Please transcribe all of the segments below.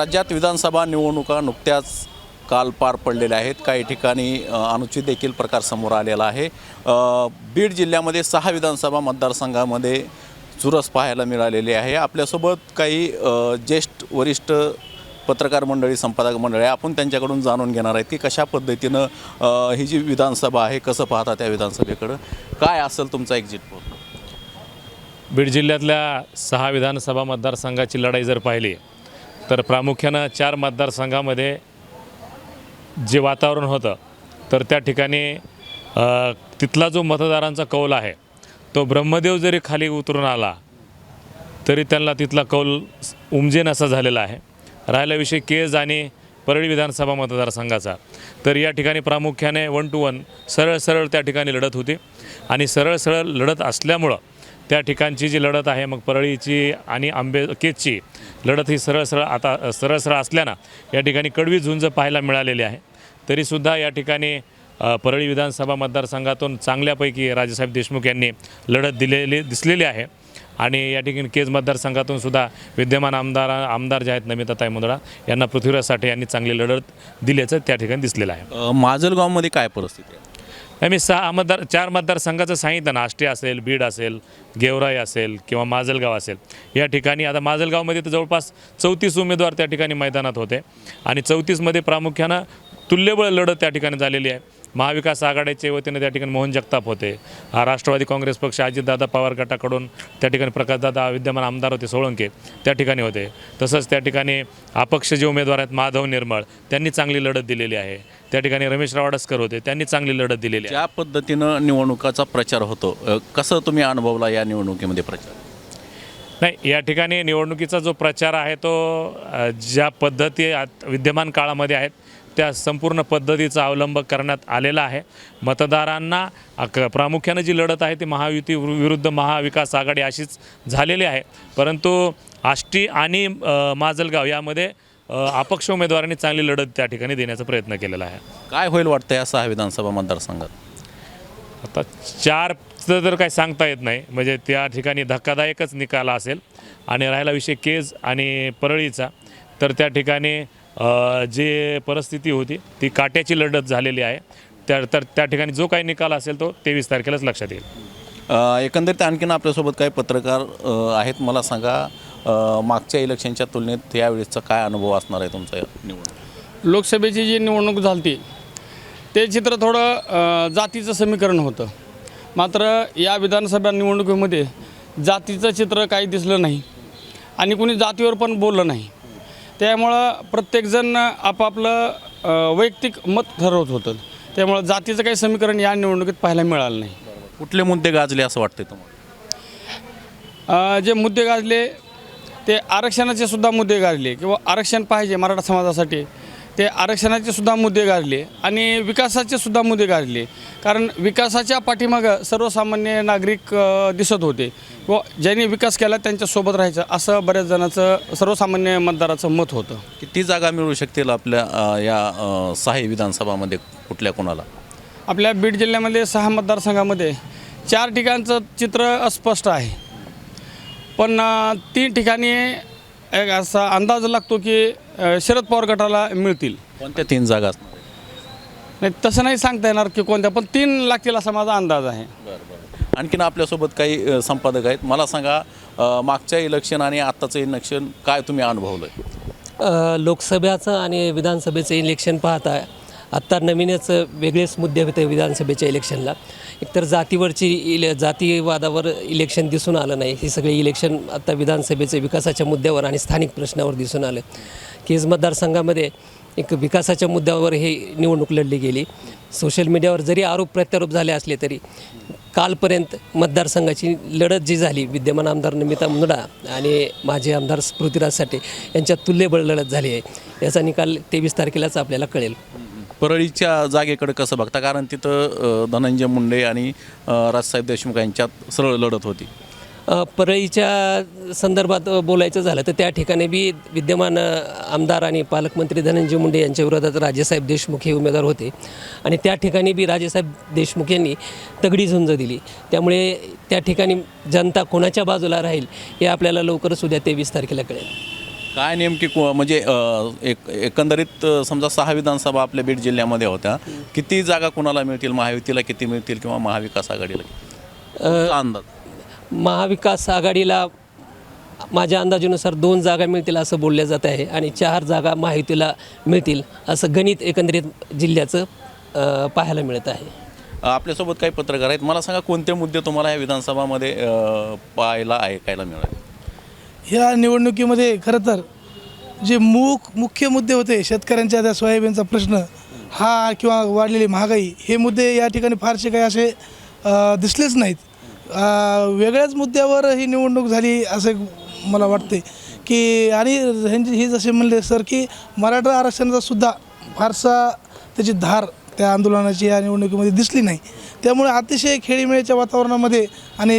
राज्यात विधानसभा निवडणुका नुकत्याच काल पार पडलेल्या आहेत. काही ठिकाणी अनुचित देखील प्रकार समोर आलेला आहे. बीड जिल्ह्यामध्ये सहा विधानसभा मतदारसंघामध्ये चुरस पाहायला मिळालेली आहे. आपल्यासोबत काही ज्येष्ठ वरिष्ठ पत्रकार मंडळी संपादक मंडळी आहे. आपण त्यांच्याकडून जाणून घेणार आहेत की कशा पद्धतीनं ही जी विधानसभा आहे कसं पाहता त्या विधानसभेकडं? काय असेल तुमचा एक्झिट पोल बीड जिल्ह्यातल्या सहा विधानसभा मतदारसंघाची लढाई जर पाहिली तर प्रामुख्यानं चार मतदारसंघामध्ये जे वातावरण होतं तर त्या ठिकाणी तिथला जो मतदारांचा कौल आहे तो ब्रह्मदेव जरी खाली उतरून आला तरी त्यांना तिथला कौल उमजेन असा झालेला आहे. राहिला विषय केज आणि परळी विधानसभा मतदारसंघाचा. तर या ठिकाणी प्रामुख्याने वन टू वन सरळ सरळ त्या ठिकाणी लढत होती. आणि सरळ सरळ लढत असल्यामुळं त्या ठिकाणची जी लढत आहे मग परळीची आणि आंबे केजची लढत ही सरळ सरळ आता सरळ सरळ असल्यानं या ठिकाणी कडवी झुंज पाहायला मिळालेली आहे. तरीसुद्धा या ठिकाणी परळी विधानसभा मतदारसंघातून चांगल्यापैकी राजेसाहेब देशमुख यांनी लढत दिलेली दिसलेली आहे. आणि या ठिकाणी केज मतदारसंघातून सुद्धा विद्यमान आमदार आमदार जे आहेत नमिताताई मुंदडा यांना पृथ्वीराज साठे यांनी चांगली लढत दिल्याचं त्या ठिकाणी दिसलेलं आहे. माजलगावमध्ये काय परिस्थिती आहे? मी सहा मतदार चार मतदारसंघाचं सांगितलं ना आष्टी असेल बीड असेल गेवराई असेल किंवा माजलगाव असेल. या ठिकाणी आता माजलगावमध्ये तर जवळपास चौतीस उमेदवार त्या ठिकाणी मैदानात होते. आणि चौतीसमध्ये प्रामुख्यानं तुल्यबळ लढत त्या ठिकाणी झालेली आहे. महाविकास आघाडीच्या वतीनं त्या ठिकाणी मोहन जगताप होते. हा राष्ट्रवादी काँग्रेस पक्ष अजितदादा पवार गटाकडून त्या ठिकाणी प्रकाशदादा विद्यमान आमदार होते सोळंके त्या ठिकाणी होते. तसंच त्या ठिकाणी अपक्ष जे उमेदवार आहेत माधव निर्मळ त्यांनी चांगली लढत दिलेली आहे. त्या ठिकाणी रमेश रावडसकर होते त्यांनी चांगली लढत दिलेली आहे. ज्या पद्धतीनं निवडणुकाचा प्रचार होतो कसं तुम्ही अनुभवला या निवडणुकीमध्ये प्रचार? नाही या ठिकाणी निवडणुकीचा जो प्रचार आहे तो ज्या पद्धती विद्यमान काळामध्ये आहेत त्या संपूर्ण पद्धतीचा अवलंब करण्यात आलेला आहे. मतदारांना अक- प्रामुख्यानं जी लढत आहे ती महायुती विरु- विरुद्ध महाविकास आघाडी अशीच झालेली आहे. परंतु आष्टी आणि माजलगाव यामध्ये अपक्ष उमेदवारांनी चांगली लढत त्या ठिकाणी देण्याचा प्रयत्न केलेला आहे. काय होईल वाटतं या सहा विधानसभा मतदारसंघात? आता चारचं तर काही सांगता येत नाही. म्हणजे त्या ठिकाणी धक्कादायकच निकाल असेल आणि राहिला विषय केज आणि परळीचा. तर त्या ठिकाणी जे परिस्थिती होती ती काट्याची लढत झालेली आहे. त्या तर त्या ठिकाणी जो काही निकाल असेल तो तेवीस तारखेलाच लक्षात येईल. अ, एकंदरीत आणखीन आपल्यासोबत काही पत्रकार आहेत. मला सांगा मागच्या इलेक्शनच्या तुलनेत यावेळेसचा काय अनुभव असणार आहे तुमचा निवडणूक लोकसभेची जी निवडणूक झाली ते चित्र थोडं जातीचं समीकरण होतं. मात्र या विधानसभा निवडणुकीमध्ये जातीचं चित्र काही दिसलं नाही. आणि कुणी जातीवर पण बोललं नाही. त्यामुळं प्रत्येकजण आपापलं वैयक्तिक मत ठरवत होतं. त्यामुळं जातीचं काही समीकरण या निवडणुकीत पाहायला मिळालं नाही. कुठले मुद्दे गाजले असं वाटतंय तुम्हाला? जे मुद्दे गाजले ते आरक्षणाचे सुद्धा मुद्दे गाजले किंवा आरक्षण पाहिजे मराठा समाजासाठी. ते आरक्षणाचे सुद्धा मुद्दे गाजले आणि विकासाचे सुद्धा मुद्दे गाजले कारण विकासाच्या पाठीमागं सर्वसामान्य नागरिक दिसत होते. व ज्यांनी विकास केला त्यांच्यासोबत राहायचं असं बऱ्याच जणांचं सर्वसामान्य मतदाराचं मत होतं. किती जागा मिळू शकतील आपल्या या सहा विधानसभामध्ये कुठल्या कोणाला? आपल्या बीड जिल्ह्यामध्ये सहा मतदारसंघामध्ये चार ठिकाणचं चित्र अस्पष्ट आहे. पण तीन ठिकाणी एक असा अंदाज लागतो की शरद पवार गटाला मिळतील. कोणत्या तीन जागा असणार? नाही तसं नाही सांगता येणार की कोणत्या पण तीन लागतील असा माझा अंदाज आहे. आणखीन आपल्यासोबत काही संपादक आहेत. मला सांगा मागच्या इलेक्शन आणि आत्ताचं इलेक्शन काय तुम्ही अनुभवलं लोकसभेचं आणि विधानसभेचं इलेक्शन पाहता आत्ता नवीनच वेगळेच मुद्दे होते विधानसभेच्या इलेक्शनला. एकतर जातीवरची इले जातीवादावर इलेक्शन दिसून आलं नाही. हे सगळे इलेक्शन आत्ता विधानसभेचे विकासाच्या मुद्द्यावर आणि स्थानिक प्रश्नावर दिसून आलं. केज मतदारसंघामध्ये एक विकासाच्या मुद्द्यावर हे निवडणूक लढली गेली. सोशल मीडियावर जरी आरोप प्रत्यारोप झाले असले तरी कालपर्यंत मतदारसंघाची लढत जी झाली विद्यमान आमदार नमिता मुंदडा आणि माजी आमदार स्मृतिराज साठे यांच्यात तुल्यबळ लढत झाली आहे. याचा निकाल तेवीस तारखेलाच आपल्याला कळेल. परळीच्या जागेकडे कसं बघता? कारण तिथं धनंजय मुंडे आणि राजसाहेब देशमुख यांच्यात सरळ लढत होती. परळीच्या संदर्भात बोलायचं झालं तर त्या ठिकाणी बी विद्यमान आमदार आणि पालकमंत्री धनंजय मुंडे यांच्या विरोधात राजेसाहेब देशमुख हे उमेदवार होते. आणि त्या ठिकाणी बी राजेसाहेब देशमुख यांनी तगडी झुंज दिली. त्यामुळे त्या ठिकाणी जनता कोणाच्या बाजूला राहील हे आपल्याला लवकरच उद्या तेवीस तारखेला कळेल. काय नेमकी को- म्हणजे अ, एक एकंदरीत अ, समजा सहा विधानसभा आपल्या बीड जिल्ह्यामध्ये होत्या किती जागा कुणाला मिळतील? महायुतीला किती मिळतील किंवा महाविकास आघाडीला किती? तुमचा अंदाज. महाविकास आघाडीला माझ्या अंदाजानुसार दोन जागा मिळतील असं बोललं जात आहे आणि चार जागा महायुतीला मिळतील असं गणित एकंदरीत जिल्ह्याचं अ, पाहायला मिळत आहे. अ, आपल्यासोबत काही पत्रकार आहेत. मला सांगा कोणते मुद्दे तुम्हाला या विधानसभामध्ये अ, पाहायला ऐकायला मिळाले? ह्या निवडणुकीमध्ये खरं तर जे मुख मुख्य मुद्दे होते शेतकऱ्यांच्या त्या सोयाबीनचा प्रश्न हा किंवा वाढलेली महागाई हे मुद्दे या ठिकाणी फारसे काही असे दिसलेच नाहीत. वेगळ्याच मुद्द्यावर ही निवडणूक झाली असं मला वाटते. की आणि ह्यांची हे जसे म्हणले सर की मराठा आरक्षणाचा सुद्धा फारसा त्याची धार त्या आंदोलनाची या निवडणुकीमध्ये दिसली नाही. त्यामुळे अतिशय खेळीमेळीच्या वातावरणामध्ये आणि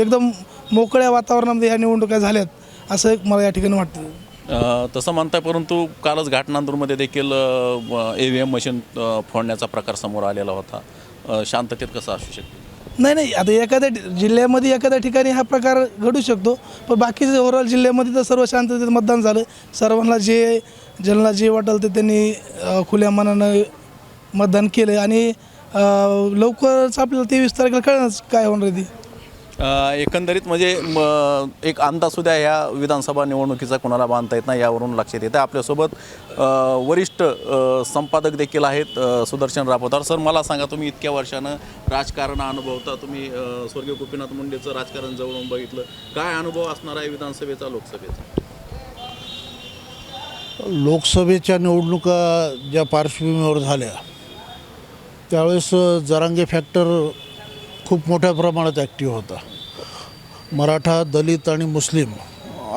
एकदम मोकळ्या वातावरणामध्ये ह्या निवडणुका झाल्यात असं एक मला या ठिकाणी वाटतं. तसं म्हणताय परंतु कालच घाटनांदूरमध्ये देखील ए व्ही एम मशीन फोडण्याचा प्रकार समोर आलेला होता. शांततेत कसं असू शकते? नाही नाही आता एखाद्या जिल्ह्यामध्ये एखाद्या ठिकाणी हा प्रकार घडू शकतो पण बाकीचे ओव्हरऑल जिल्ह्यामध्ये तर सर्व शांततेत मतदान झालं. सर्वांना जे ज्यांना जे वाटेल ते त्यांनी खुल्या मनानं मतदान केलं. आणि लवकरच आपल्याला तेवीस तारखेला कळणार काय होणार आहे ती. एकंदरीत म्हणजे म, एक अंदाज द्या ह्या विधानसभा निवडणुकीचा कोणाला बांधता येत नाही यावरून लक्षात येतं. आपल्यासोबत वरिष्ठ संपादक देखील आहेत सुदर्शन रापोदार सर मला सांगा तुम्ही इतक्या वर्षानं राजकारण अनुभवता तुम्ही स्वर्गीय गोपीनाथ मुंडेचं राजकारण जवळून बघितलं. काय अनुभव असणार आहे विधानसभेचा लोकसभेचा? लोकसभेच्या निवडणुका ज्या पार्श्वभूमीवर झाल्या त्यावेळेस जरांगे फॅक्टर खूप मोठ्या प्रमाणात ॲक्टिव्ह होता. मराठा दलित आणि मुस्लिम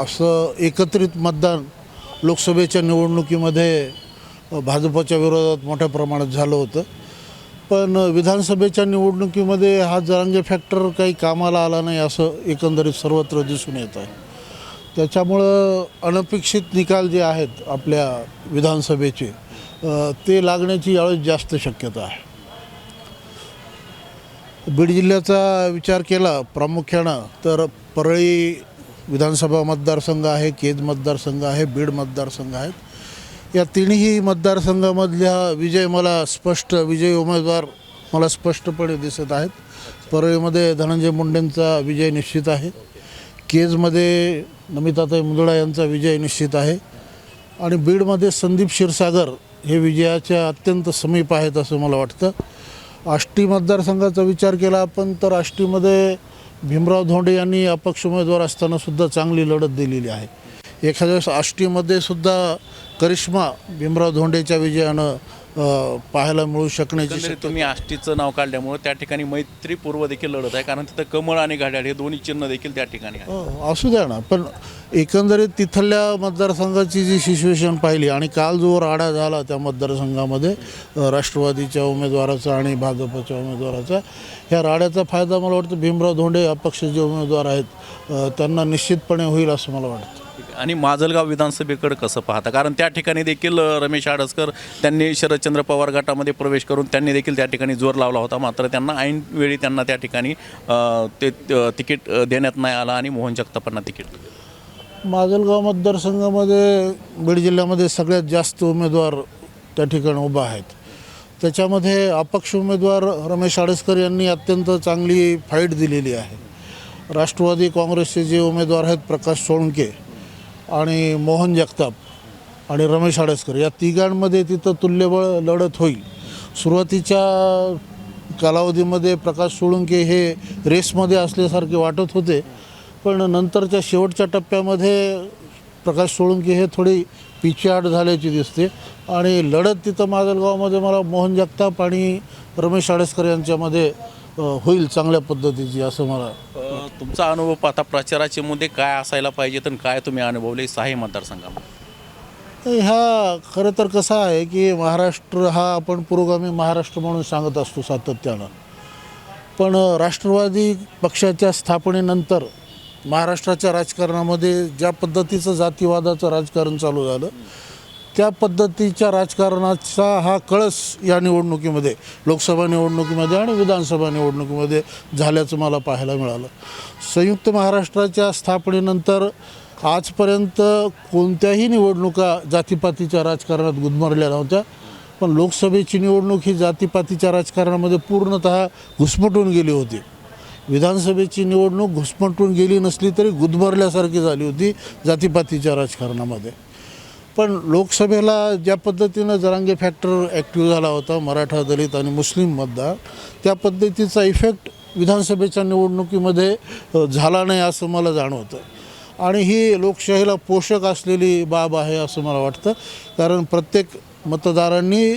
असं एकत्रित मतदान लोकसभेच्या निवडणुकीमध्ये भाजपच्या विरोधात मोठ्या प्रमाणात झालं होतं. पण विधानसभेच्या निवडणुकीमध्ये हा जरांगे फॅक्टर काही कामाला आला नाही असं एकंदरीत सर्वत्र दिसून येत आहे. त्याच्यामुळं अनपेक्षित निकाल जे आहेत आपल्या विधानसभेचे ते लागण्याची यावेळेस जास्त शक्यता आहे. बीड जिल्ह्याचा विचार केला प्रामुख्यानं तर परळी विधानसभा मतदारसंघ आहे केज मतदारसंघ आहे बीड मतदारसंघ आहेत. या तिन्ही मतदारसंघामधल्या विजय मला स्पष्ट विजयी उमेदवार मला स्पष्टपणे दिसत आहेत. परळीमध्ये धनंजय मुंडेंचा विजय निश्चित आहे. केजमध्ये नमिताताई मुंदडा यांचा विजय निश्चित आहे. आणि बीडमध्ये संदीप क्षीरसागर हे विजयाच्या अत्यंत समीप आहेत असं मला वाटतं. आष्टी मतदारसंघाचा विचार केला आपण तर आष्टीमध्ये भीमराव धोंडे यांनी अपक्ष उमेदवार असताना सुद्धा चांगली लढत दिलेली आहे. एखाद्या वेळेस आष्टीमध्ये सुद्धा करिश्मा भीमराव धोंडेच्या विजयानं पाहायला मिळू शकण्याची तुम्ही आष्टीचं नाव काढल्यामुळे त्या ठिकाणी मैत्रीपूर्व देखील लढत आहे कारण तिथं कमळ आणि घड्याळ हे दोन्ही चिन्ह देखील त्या ठिकाणी आहे. हो, असू द्या ना पण एकंदरीत तिथल्या मतदारसंघाची जी सिच्युएशन पाहिली आणि काल जो राडा झाला त्या मतदारसंघामध्ये अ, राष्ट्रवादीच्या उमेदवाराचा आणि भाजपच्या उमेदवाराचा ह्या राड्याचा फायदा मला वाटतं भीमराव धोंडे अपक्ष जे उमेदवार आहेत अ, त्यांना निश्चितपणे होईल असं मला वाटतं. आणि माजलगाव विधानसभेकडे कसं पाहता? कारण त्या ठिकाणी देखील रमेश आडसकर त्यांनी शरदचंद्र पवार गटामध्ये प्रवेश करून त्यांनी देखील त्या ठिकाणी जोर लावला होता. मात्र त्यांना ऐनवेळी त्यांना त्या ठिकाणी ते तिकीट देण्यात नाही आलं आणि मोहन जगतापांना तिकीट माजलगाव मतदारसंघामध्ये बीड जिल्ह्यामध्ये सगळ्यात जास्त उमेदवार त्या ठिकाणी उभा आहेत. त्याच्यामध्ये अपक्ष उमेदवार रमेश आडसकर यांनी अत्यंत चांगली फाईट दिलेली आहे. राष्ट्रवादी काँग्रेसचे जे उमेदवार आहेत प्रकाश सोळंके आणि मोहन जगताप आणि रमेश आडसकर या तिघांमध्ये तिथं तुल्यबळ लढत होईल. सुरुवातीच्या कालावधीमध्ये प्रकाश सोळंके हे रेसमध्ये असल्यासारखे वाटत होते पण नंतरच्या शेवटच्या टप्प्यामध्ये प्रकाश सोळंके हे थोडी पिछेहाट झाल्याची दिसते. आणि लढत तिथं माजलगावमध्ये मला मोहन जगताप आणि रमेश आडसकर यांच्यामध्ये होईल चांगल्या पद्धतीची असं मला तुमचा अनुभव पाहता प्रचाराचे मुद्दे काय असायला पाहिजेत आणि काय तुम्ही अनुभवले? सहाही मतदारसंघामध्ये. ह्या खरं तर कसं आहे की महाराष्ट्र हा आपण पुरोगामी महाराष्ट्र म्हणून सांगत असतो सातत्यानं. पण राष्ट्रवादी पक्षाच्या स्थापनेनंतर महाराष्ट्राच्या राजकारणामध्ये ज्या पद्धतीचं जातीवादाचं राजकारण चालू झालं त्या पद्धतीच्या राजकारणाचा हा कळस या निवडणुकीमध्ये लोकसभा निवडणुकीमध्ये आणि विधानसभा निवडणुकीमध्ये झाल्याचं मला पाहायला मिळालं. संयुक्त महाराष्ट्राच्या स्थापनेनंतर आजपर्यंत कोणत्याही निवडणुका जातीपातीच्या राजकारणात गुदमरल्या नव्हत्या पण लोकसभेची निवडणूक ही जातीपातीच्या राजकारणामध्ये पूर्णतः घुसमटून गेली होती. विधानसभेची निवडणूक घुसमटून गेली नसली तरी गुदमरल्यासारखी झाली होती जातीपातीच्या राजकारणामध्ये. पण लोकसभेला ज्या पद्धतीनं जरांगे फॅक्टर ॲक्टिव्ह झाला होता मराठा दलित आणि मुस्लिम मतदार त्या पद्धतीचा इफेक्ट विधानसभेच्या निवडणुकीमध्ये झाला नाही असं मला जाणवतं आणि ही लोकशाहीला पोषक असलेली बाब आहे असं मला वाटतं. कारण प्रत्येक मतदारांनी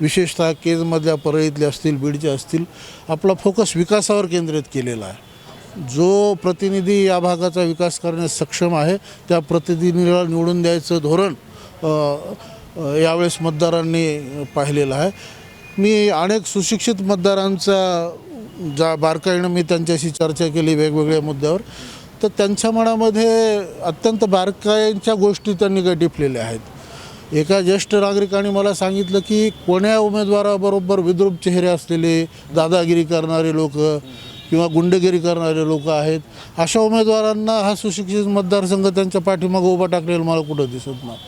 विशेषतः केजमधल्या परळीतले असतील बीडचे असतील आपला फोकस विकासावर केंद्रित केलेला आहे. जो प्रतिनिधी या भागाचा विकास करण्यास सक्षम आहे त्या प्रतिनिधीला निवडून द्यायचं धोरण यावेळेस मतदारांनी पाहिलेलं आहे. मी अनेक सुशिक्षित मतदारांचा जा बारकाईनं मी त्यांच्याशी चर्चा केली वेगवेगळ्या मुद्द्यावर. तर त्यांच्या मनामध्ये अत्यंत बारकाईंच्या गोष्टी त्यांनी गटिपलेल्या आहेत. एका ज्येष्ठ नागरिकाने मला सांगितलं की कोण्या उमेदवाराबरोबर विद्रूप चेहरे असलेले दादागिरी करणारे लोक किंवा गुंडगिरी करणारे लोक आहेत अशा उमेदवारांना हा सुशिक्षित मतदारसंघ त्यांच्या पाठीमागं उभा टाकलेला मला कुठं दिसत नाही.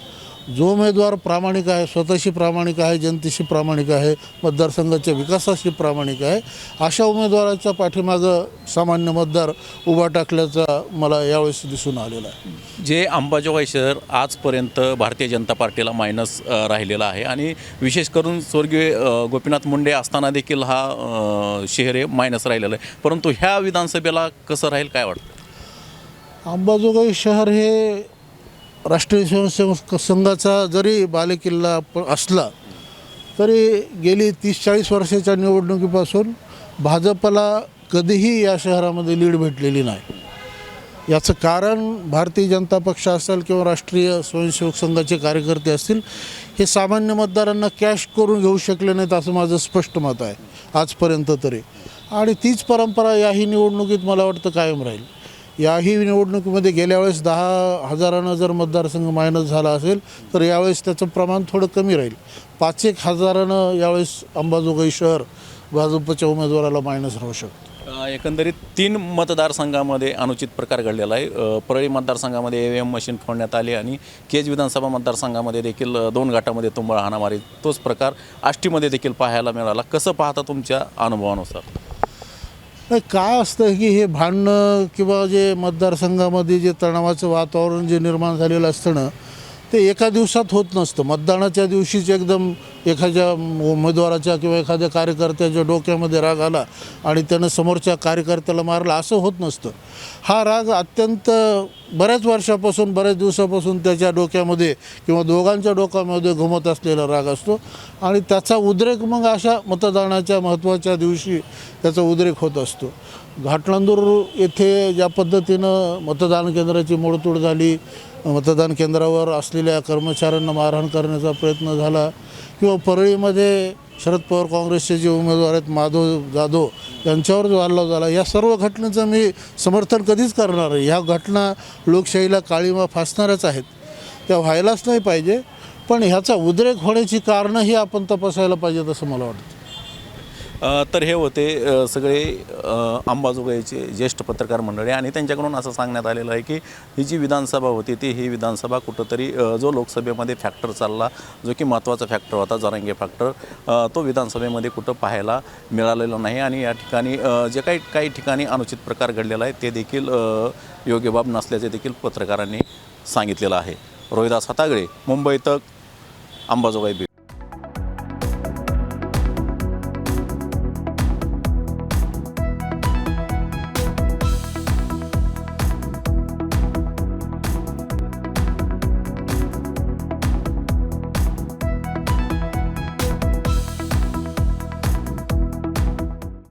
जो उमेदवार प्रामाणिक आहे स्वतःशी प्रामाणिक आहे जनतेशी प्रामाणिक आहे मतदारसंघाच्या विकासाशी प्रामाणिक आहे अशा उमेदवाराच्या पाठीमागं सामान्य मतदार उभा टाकल्याचा मला यावेळेस दिसून आलेला आहे. जे अंबाजोगाई शहर आजपर्यंत भारतीय जनता पार्टीला मायनस राहिलेला आहे आणि विशेष करून स्वर्गीय गोपीनाथ मुंडे असताना देखील हा शहर हे मायनस राहिलेलं आहे. परंतु ह्या विधानसभेला कसं राहील काय वाटतं? अंबाजोगाई शहर हे राष्ट्रीय स्वयंसेवक संघाचा जरी बालेकिल्ला प- असला तरी गेली तीस चाळीस वर्षाच्या निवडणुकीपासून भाजपला कधीही या शहरामध्ये लीड भेटलेली नाही. याचं कारण भारतीय जनता पक्ष असेल किंवा राष्ट्रीय स्वयंसेवक संघाचे कार्यकर्ते असतील हे सामान्य मतदारांना कॅश करून घेऊ शकले नाहीत असं माझं स्पष्ट मत आहे आजपर्यंत तरी. आणि तीच परंपरा याही निवडणुकीत मला वाटतं कायम राहील. याही निवडणुकीमध्ये गेल्या वेळेस दहा हजारानं जर मतदारसंघ मायनस झाला असेल तर यावेळेस त्याचं प्रमाण थोडं कमी राहील. पाच एक हजारानं यावेळेस अंबाजोगाई शहर भाजपच्या उमेदवाराला मायनस राहू शकतो. एकंदरीत तीन मतदारसंघामध्ये अनुचित प्रकार घडलेला आहे. परळी मतदारसंघामध्ये ए व्ही एम मशीन फोडण्यात आली आणि केज विधानसभा मतदारसंघामध्ये देखील दोन घाटामध्ये तुंबळ हाणामारी तोच प्रकार आष्टीमध्ये देखील पाहायला मिळाला. कसं पाहता तुमच्या अनुभवानुसार? नाही काय असतं की हे भांडणं किंवा जे मतदारसंघामध्ये जे तणावाचं वातावरण जे निर्माण झालेलं असतं ना ते एका दिवसात होत नसतं. मतदानाच्या दिवशीच एकदम एखाद्या उमेदवाराच्या किंवा एखाद्या कार्यकर्त्याच्या डोक्यामध्ये राग आला आणि त्यानं समोरच्या कार्यकर्त्याला मारला असं होत नसतं. हा राग अत्यंत बऱ्याच वर्षापासून बऱ्याच दिवसापासून त्याच्या डोक्यामध्ये किंवा दोघांच्या डोक्यामध्ये घुमत असलेला राग असतो आणि त्याचा उद्रेक मग अशा मतदानाच्या महत्त्वाच्या दिवशी त्याचा उद्रेक होत असतो. घाटनांदूर येथे ज्या पद्धतीनं मतदान केंद्राची मोडतोड झाली मतदान केंद्रावर असलेल्या कर्मचाऱ्यांना मारहाण करण्याचा प्रयत्न झाला. किंवा परळीमध्ये शरद पवार काँग्रेसचे जे उमेदवार आहेत माधव जाधव यांच्यावर जो हल्ला झाला या सर्व घटनेचं मी समर्थन कधीच करणार आहे ह्या घटना लोकशाहीला काळीमा फासणाऱ्याच आहेत. त्या व्हायलाच नाही पाहिजे पण ह्याचा उद्रेक होण्याची कारणंही आपण तपासायला पाहिजेत असं मला वाटतं. तर हे होते सगळे अंबाजोगाईचे ज्येष्ठ पत्रकार मंडळी. आणि त्यांच्याकडून असं सांगण्यात आलेलं आहे की ही जी विधानसभा होती ती ही विधानसभा कुठंतरी जो लोकसभेमध्ये फॅक्टर चालला जो की महत्त्वाचा फॅक्टर होता जरांगे फॅक्टर तो विधानसभेमध्ये कुठं पाहायला मिळालेला नाही. आणि या ठिकाणी जे काही काही ठिकाणी अनुचित प्रकार घडलेला आहे ते देखील योग्य बाब नसल्याचे देखील पत्रकारांनी सांगितलेलं आहे. रोहिदास हातागळे मुंबई तक अंबाजोगाई बीड